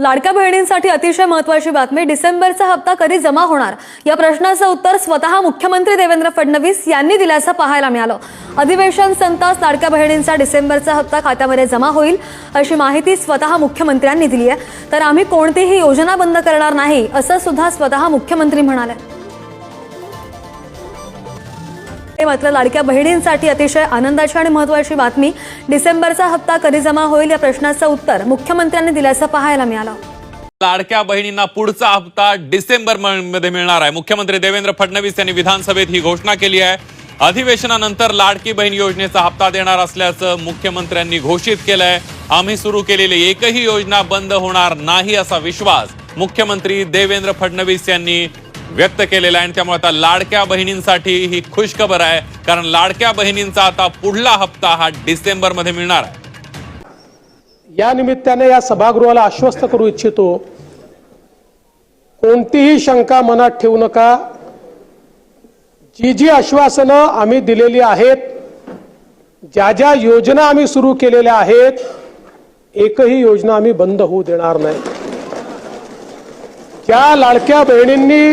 लाडक्या बहिणींसाठी अतिशय महत्वाची बातमी. डिसेंबरचा हप्ता कधी जमा होणार? या प्रश्नाचं उत्तर स्वतः मुख्यमंत्री देवेंद्र फडणवीस यांनी दिल्याचं पाहायला मिळालं. अधिवेशन संतास लाडक्या बहिणींचा डिसेंबरचा हप्ता खात्यामध्ये जमा होईल अशी माहिती स्वतः मुख्यमंत्र्यांनी दिली आहे तर आम्ही कोणतीही योजना बंद करणार नाही असं सुद्धा स्वतः मुख्यमंत्री म्हणाले. मात्र लाडक्या बहिणींसाठी अतिशय आनंदाची आणि महत्वाची बातमी. डिसेंबरचा हप्ता कधी जमा होईल या प्रश्नाचं उत्तर मुख्यमंत्र्यांनी दिल्याचं पाहायला मिळालं. लाडक्या बहिणींना पुढचा हप्ता डिसेंबरमध्ये मिळणार आहे. मुख्यमंत्री देवेंद्र फडणवीस यांनी विधानसभेत ही घोषणा केली आहे. अधिवेशनानंतर लाडकी बहीण योजनेचा हप्ता देणार असल्याचं मुख्यमंत्र्यांनी घोषित केलंय. आम्ही सुरू केलेली एकही योजना बंद होणार नाही असा विश्वास मुख्यमंत्री देवेंद्र फडणवीस यांनी व्यक्त केलेला आहे. आणि त्यामुळे आता लाडक्या बहिणींसाठी ही खुशखबर आहे. कारण लाडक्या बहिणींचा आता पुढला हप्ता हा डिसेंबरमध्ये मिळणार आहे. या निमित्ताने या सभागृहाला आश्वस्त करू इच्छितो कोणतीही शंका मनात ठेवू नका. जी जी आश्वासनं आम्ही दिलेली आहेत ज्या ज्या योजना आम्ही सुरू केलेल्या आहेत एकही योजना आम्ही बंद होऊ देणार नाही. ज्या लाडक्या बहिणींनी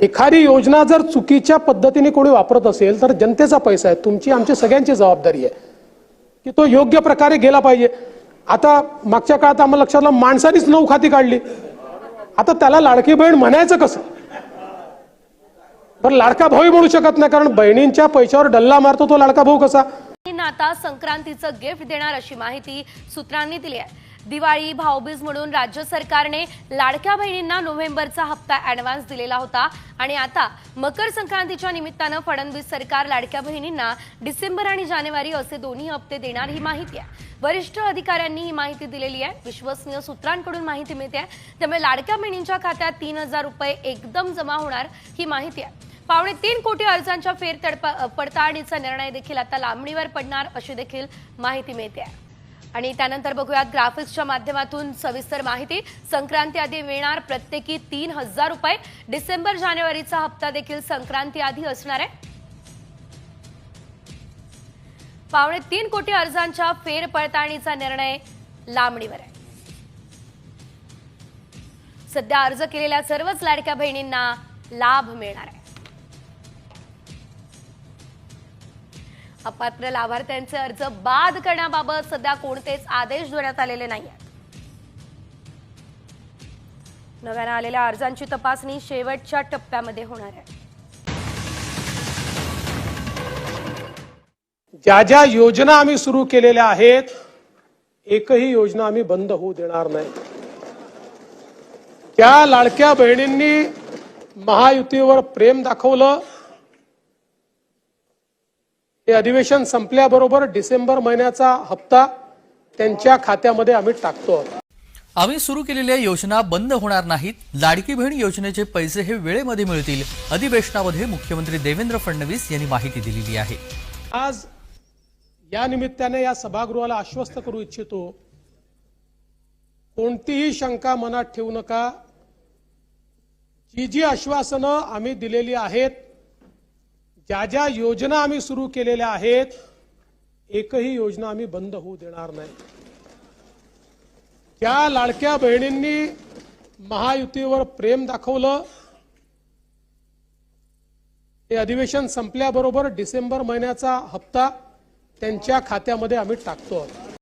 एखादी योजना जर चुकीच्या पद्धतीने कोणी वापरत असेल तर जनतेचा पैसा आहे. तुमची आमची सगळ्यांची जबाबदारी आहे. की तो योग्य प्रकारे गेला पाहिजे. आता मागच्या काळात आम्हाला लक्षात आलं माणसानीच नऊ खाती काढली. आता त्याला लाडकी बहीण म्हणायचं कसं? बरं लाडका भाऊ म्हणू शकत नाही कारण बहिणींच्या पैशावर डल्ला मारतो तो लाडका भाऊ कसा? आता संक्रांतीचं गिफ्ट देणार अशी माहिती सूत्रांनी दिली आहे. दिवाळी भाऊबीज म्हणून राज्य सरकारने लाडक्या बहिणींना नोव्हेंबरचा हप्ता ऍडव्हान्स दिलेला होता. आणि आता मकर संक्रांतीच्या निमित्तानं फडणवीस सरकार लाडक्या बहिणींना डिसेंबर आणि जानेवारी असे दोन्ही हप्ते देणार ही माहिती आहे. वरिष्ठ अधिकाऱ्यांनी ही माहिती दिलेली आहे. विश्वसनीय सूत्रांकडून माहिती मिळते आहे. त्यामुळे लाडक्या बहिणींच्या खात्यात तीन हजार रुपये एकदम जमा होणार ही माहिती आहे. पावणे तीन कोटी अर्जांच्या फेर पडताळणीचा निर्णय देखील आता लांबणीवर पडणार अशी देखील माहिती मिळते आहे. आणि त्यानंतर बघूयात ग्राफिक्सच्या माध्यमातून सविस्तर माहिती. संक्रांती आधी मिळणार प्रत्येकी तीन हजार रुपये. डिसेंबर जानेवारीचा हप्ता देखील संक्रांती आधी असणार आहे. पावणे तीन कोटी अर्जांच्या फेरपडताळणीचा निर्णय लांबणीवर आहे. सध्या अर्ज केलेल्या सर्वच लाडक्या बहिणींना लाभ मिळणार आहे. अपात्र लाभार्थ्यांचे अर्ज बाद करण्याबाबत सध्या कोणतेच आदेश देण्यात आलेले नाही आहेत नव्यानं आलेल्या अर्जांची तपासणी शेवटच्या टप्प्यामध्ये होणार आहे. ज्या ज्या योजना आम्ही सुरू केलेल्या आहेत एकही योजना आम्ही बंद होऊ देणार नाही. त्या लाडक्या बहिणींनी महायुतीवर प्रेम दाखवलं हे अधिवेशन संपल्याबरोबर डिसेंबर महिन्याचा हप्ता त्यांच्या खात्यामध्ये आम्ही टाकतो आम्ही सुरू केलेल्या योजना बंद होणार नाहीत. लाडकी बहीण योजनेचे पैसे हे वेळेमध्ये मिळतील अधिवेशनामध्ये मुख्यमंत्री देवेंद्र फडणवीस यांनी माहिती दिलेली आहे. आज या निमित्ताने या सभागृहाला आश्वस्त करू इच्छितो कोणतीही शंका मनात ठेवू नका. जी जी आश्वासनं आम्ही दिलेली आहेत ज्या ज्या योजना आम्ही सुरू केलेल्या आहेत एकही योजना आम्ही बंद होऊ देणार नाही. त्या लाडक्या बहिणींनी महायुतीवर प्रेम दाखवलं हे अधिवेशन संपल्याबरोबर डिसेंबर महिन्याचा हप्ता त्यांच्या खात्यामध्ये आम्ही टाकतो.